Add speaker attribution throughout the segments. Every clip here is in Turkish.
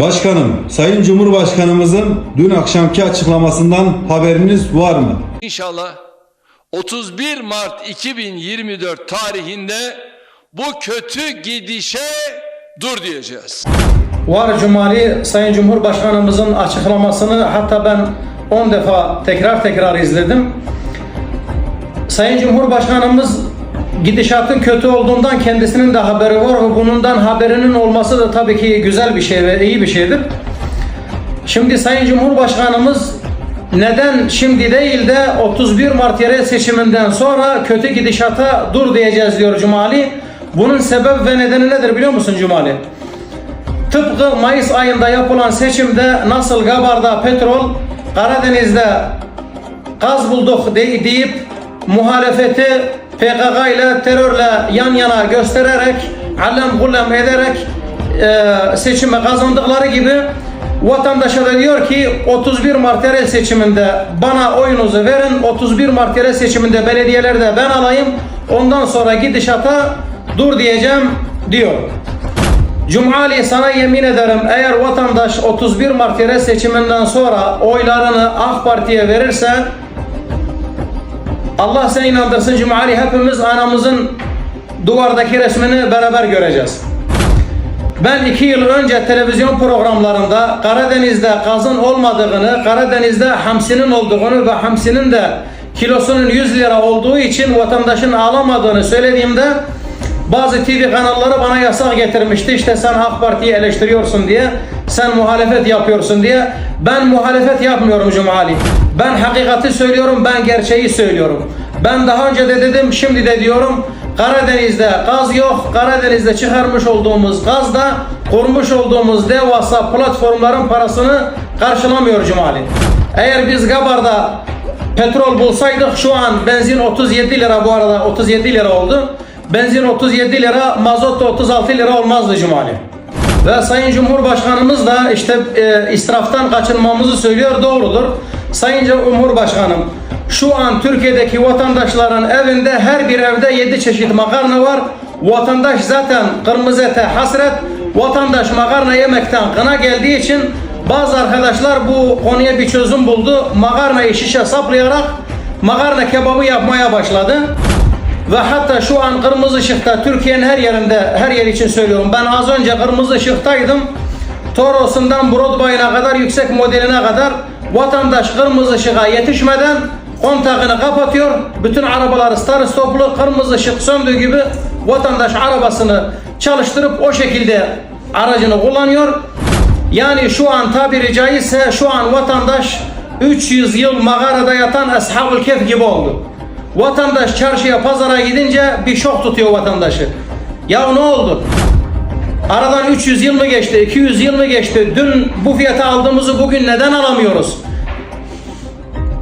Speaker 1: Başkanım, Sayın Cumhurbaşkanımızın dün akşamki açıklamasından haberiniz var mı?
Speaker 2: İnşallah 31 Mart 2024 tarihinde bu kötü gidişe dur diyeceğiz.
Speaker 3: Var Cumali Sayın Cumhurbaşkanımızın açıklamasını hatta ben 10 defa tekrar tekrar izledim. Sayın Cumhurbaşkanımız gidişatın kötü olduğundan kendisinin de haberi var ve bundan haberinin olması da tabii ki güzel bir şey ve iyi bir şeydir. Şimdi Sayın Cumhurbaşkanımız neden şimdi değil de 31 Mart yerel seçiminden sonra kötü gidişata dur diyeceğiz diyor Cumali. Bunun sebep ve nedeni nedir biliyor musun Cumali? Tıpkı Mayıs ayında yapılan seçimde nasıl Gabar'da petrol, Karadeniz'de gaz bulduk de- deyip muhalefeti PKK ile terörle yan yana göstererek, allem gullem ederek e, seçimi kazandıkları gibi vatandaşa da diyor ki 31 Mart yerel seçiminde bana oyunuzu verin. 31 Mart yerel seçiminde belediyelerde ben alayım. Ondan sonra gidişata dur diyeceğim diyor. Cumali sana yemin ederim eğer vatandaş 31 Mart yerel seçiminden sonra oylarını AK Parti'ye verirse Allah seni inandırsın Cumali hepimiz anamızın duvardaki resmini beraber göreceğiz. Ben iki yıl önce televizyon programlarında Karadeniz'de kazın olmadığını, Karadeniz'de hamsinin olduğunu ve hamsinin de kilosunun 100 lira olduğu için vatandaşın ağlamadığını söylediğimde bazı TV kanalları bana yasak getirmişti. İşte sen AK Parti'yi eleştiriyorsun diye, sen muhalefet yapıyorsun diye. Ben muhalefet yapmıyorum Cumali. Ben hakikati söylüyorum, ben gerçeği söylüyorum. Ben daha önce de dedim, şimdi de diyorum. Karadeniz'de gaz yok. Karadeniz'de çıkarmış olduğumuz gaz da kurmuş olduğumuz devasa platformların parasını karşılamıyor Cumali. Eğer biz Gabar'da petrol bulsaydık şu an benzin 37 lira bu arada 37 lira oldu. Benzin 37 lira, mazot da 36 lira olmazdı Cumali. Ve Sayın Cumhurbaşkanımız da işte e, israftan kaçınmamızı söylüyor doğrudur. Sayın Cumhurbaşkanım şu an Türkiye'deki vatandaşların evinde her bir evde 7 çeşit makarna var. Vatandaş zaten kırmızı ete hasret. Vatandaş makarna yemekten kına geldiği için bazı arkadaşlar bu konuya bir çözüm buldu. Makarnayı şişe saplayarak makarna kebabı yapmaya başladı. Ve hatta şu an kırmızı ışıkta Türkiye'nin her yerinde, her yer için söylüyorum. Ben az önce kırmızı ışıktaydım. Toros'undan Broadway'ına kadar, yüksek modeline kadar vatandaş kırmızı ışığa yetişmeden kontakını kapatıyor. Bütün arabaları star stoplu kırmızı ışık söndüğü gibi vatandaş arabasını çalıştırıp o şekilde aracını kullanıyor. Yani şu an tabiri caizse şu an vatandaş 300 yıl mağarada yatan Ashab-ül Kehf gibi oldu. Vatandaş çarşıya pazara gidince bir şok tutuyor vatandaşı. Ya ne oldu? Aradan 300 yıl mı geçti? 200 yıl mı geçti? Dün bu fiyata aldığımızı bugün neden alamıyoruz?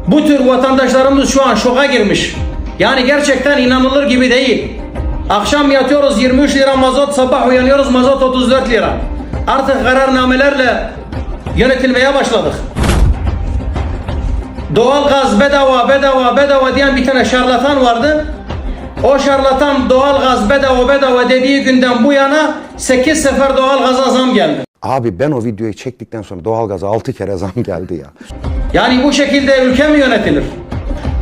Speaker 3: Bu tür vatandaşlarımız şu an şoka girmiş. Yani gerçekten inanılır gibi değil. Akşam yatıyoruz 23 lira mazot, sabah uyanıyoruz mazot 34 lira. Artık kararnamelerle yönetilmeye başladık. Doğalgaz bedava bedava bedava diyen bir tane şarlatan vardı. O şarlatan doğalgaz bedava bedava dediği günden bu yana 8 sefer doğalgaza zam geldi.
Speaker 4: Abi ben o videoyu çektikten sonra doğalgaza 6 kere zam geldi ya.
Speaker 3: Yani bu şekilde ülke mi yönetilir?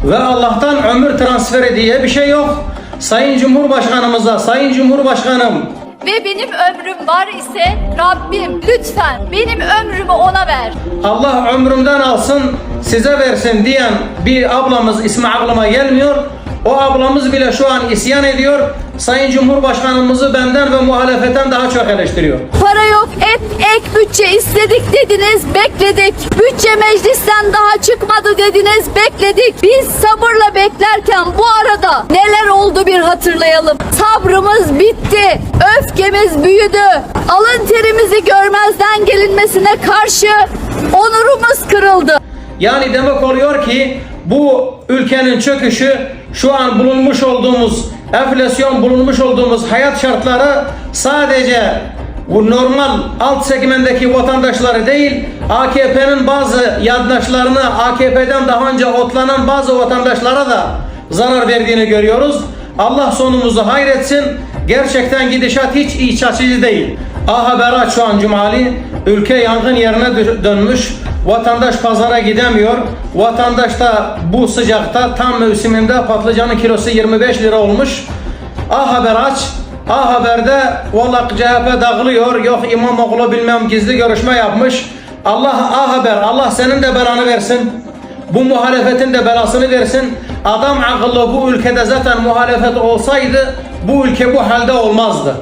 Speaker 3: Ve Allah'tan ömür transferi diye bir şey yok. Sayın Cumhurbaşkanımıza, Sayın Cumhurbaşkanım
Speaker 5: Ve benim ömrüm var ise Rabbim lütfen benim ömrümü ona ver.
Speaker 3: Allah ömrümden alsın size versin diyen bir ablamız ismi aklıma gelmiyor. O ablamız bile şu an isyan ediyor. Sayın Cumhurbaşkanımızı benden ve muhalefetten daha çok eleştiriyor.
Speaker 5: Para yok, et, ek bütçe istedik dediniz, bekledik. Bütçe meclisten daha çıkmadı dediniz, bekledik. Biz sabırla beklerken bu arada neler oldu bir hatırlayalım. Sabrımız bitti, öfkemiz büyüdü. Alın terimizi görmezden gelinmesine karşı onurumuz kırıldı.
Speaker 3: Yani demek oluyor ki bu ülkenin çöküşü şu an bulunmuş olduğumuz enflasyon bulunmuş olduğumuz hayat şartları sadece bu normal alt segmentteki vatandaşları değil AKP'nin bazı yandaşlarını AKP'den daha önce otlanan bazı vatandaşlara da zarar verdiğini görüyoruz. Allah sonumuzu hayretsin. Gerçekten gidişat hiç iç açıcı değil. A Haber aç şu an Cumali. Ülke yangın yerine dö- dönmüş. Vatandaş pazara gidemiyor. Vatandaş da bu sıcakta tam mevsiminde patlıcanın kilosu 25 lira olmuş. A Haber aç. A Haber'de valla CHP dağılıyor. Yok İmamoğlu bilmem gizli görüşme yapmış. Allah A Haber Allah senin de belanı versin. Bu muhalefetin de belasını versin. Adam akıllı bu ülkede zaten muhalefet olsaydı bu ülke bu halde olmazdı.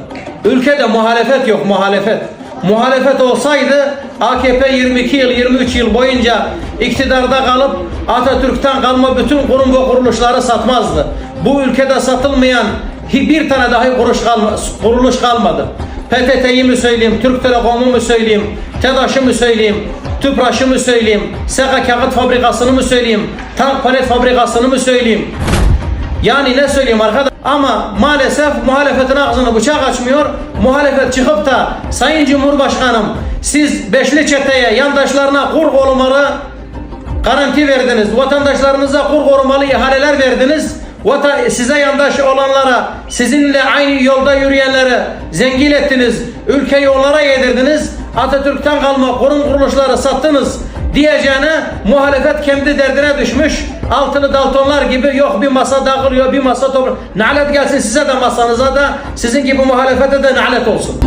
Speaker 3: Ülkede muhalefet yok muhalefet. Muhalefet olsaydı AKP 22 yıl 23 yıl boyunca iktidarda kalıp Atatürk'ten kalma bütün kurum ve kuruluşları satmazdı. Bu ülkede satılmayan bir tane dahi kuruş kalma, kuruluş kalmadı. PTT'yi mi söyleyeyim, Türk Telekom'u mu söyleyeyim, TEDAŞ'ı mı söyleyeyim, TÜPRAŞ'ı mı söyleyeyim, SEGA kağıt fabrikasını mı söyleyeyim, tank palet fabrikasını mı söyleyeyim. Yani ne söyleyeyim arkadaş? Ama maalesef muhalefetin ağzını bıçak açmıyor. Muhalefet çıkıp da Sayın Cumhurbaşkanım siz beşli çeteye, yandaşlarına kur korumalı garanti verdiniz. Vatandaşlarınıza kur korumalı ihaleler verdiniz. Vata size yandaş olanlara, sizinle aynı yolda yürüyenlere zengin ettiniz. Ülke yollara yedirdiniz. Atatürk'ten kalma kurum kuruluşları sattınız diyeceğine muhalefet kendi derdine düşmüş. Altılı Daltonlar gibi yok bir masa dağılıyor, bir masa topluyor. Nalet gelsin size de masanıza da sizin gibi muhalefete de nalet olsun.